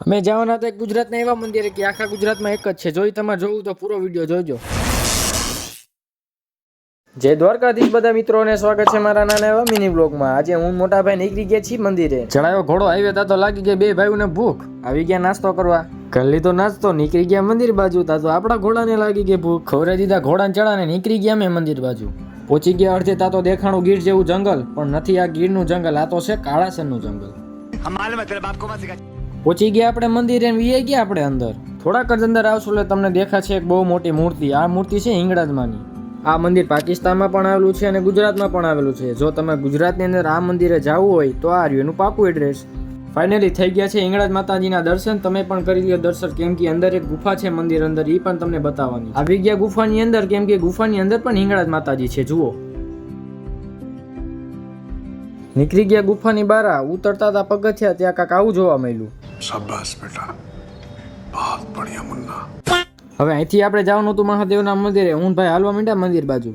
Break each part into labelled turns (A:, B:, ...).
A: અમે જવાના હતા ગુજરાતના એવા મંદિરે કે આખા ગુજરાતમાં એક જ છે. જોઈ તમે જોવું તો પૂરો વીડિયો જોજો. જય દ્વારકાધીશ બધા મિત્રોને સ્વાગત છે મારા નાના એવા મિની બ્લોગમાં. આજે હું મોટા ભાઈ નીકળી ગયા છીએ મંદિરે. જણાવ્યો ઘોડો આવ્યો તા તો લાગી ગયા બે ભાઈઓને ભૂખ. આવી ગયા નાસ્તો કરવા. કલ્લી તો નાસ્તો, નીકળી ગયા મંદિર બાજુ તા તો આપણા ઘોડાને લાગી ગયા ભૂખ. ખવરાઈ દીધા ઘોડાને ચડાને નીકળી ગયા મેં મંદિર બાજુ. પહોંચી ગયા અડધે તા તો દેખાણું ગીર જેવું જંગલ, પણ નથી આ ગીરનું જંગલ, આ તો છે કાળાસરનું જંગલ.
B: હમાલ મતલબ આપકો મત
A: પહોંચી ગયા આપણે મંદિરે વીઆઈ ગયા આપણે અંદર. થોડાક જ અંદર આવશું એટલે તમને દેખાશે એક બહુ મોટી મૂર્તિ. આ મૂર્તિ છે હિંગળાજમાંની. આ મંદિર પાકિસ્તાનમાં પણ આવેલું છે અને ગુજરાતમાં પણ આવેલું છે. જો તમે ગુજરાતની અંદર આ મંદિરે જવું હોય, તો આ રહ્યું એનું પાકું એડ્રેસ ફાઇનલી થઈ ગયા છે હિંગળાજ માતાજીના દર્શન. તમે પણ કરી લ્યો દર્શન, કેમ કે અંદર એક ગુફા છે મંદિર અંદર એ પણ તમને બતાવવાની. આવી ગયા ગુફાની અંદર, કેમ કે ગુફાની અંદર પણ હિંગળાજ માતાજી છે. જુઓ. નીકળી ગયા ગુફાની બારા ઉતરતા હતા પગથિયા ત્યાં કાંક આવું જોવા મળ્યું.
C: શાબાશ બેટા. બહુત બઢિયા મુન્ના.
A: હવે અહીંથી આપણે જવાનું હતું મહાદેવના મંદિરે. હું ભાઈ હાલવા માંડ્યા મંદિર બાજુ.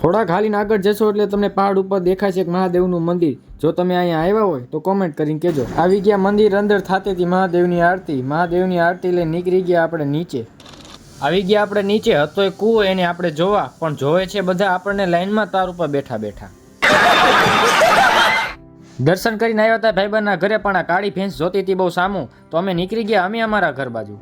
A: થોડાક હાલીને આગળ જશો એટલે તમને પહાડ ઉપર દેખાશે એક મહાદેવનું મંદિર. જો તમે અહીંયા આવ્યા હોય તો કોમેન્ટ કરીને કહેજો. આવી ગયા મંદિર અંદર થાતેથી મહાદેવની આરતી. મહાદેવની આરતી લઈ નીકળી ગયા આપણે નીચે. આવી ગયા આપણે નીચે. હતો એ કૂવો, એને આપણે જોવા. પણ જોવે છે બધા આપણને લાઈનમાં તાર ઉપર બેઠા બેઠા. દર્શન કરીને આવ્યા હતા ભાઈબંધના ઘરે, પણ આ કાળી ભેંસ જોતી હતી બહુ સામું. તો અમે નીકળી ગયા, અમે અમારા ઘર બાજુ.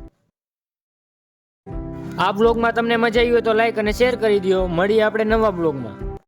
A: આ બ્લોગમાં તમને મજા આવી હોય તો લાઈક અને શેર કરી દો મળીએ આપણે નવા બ્લોગમાં.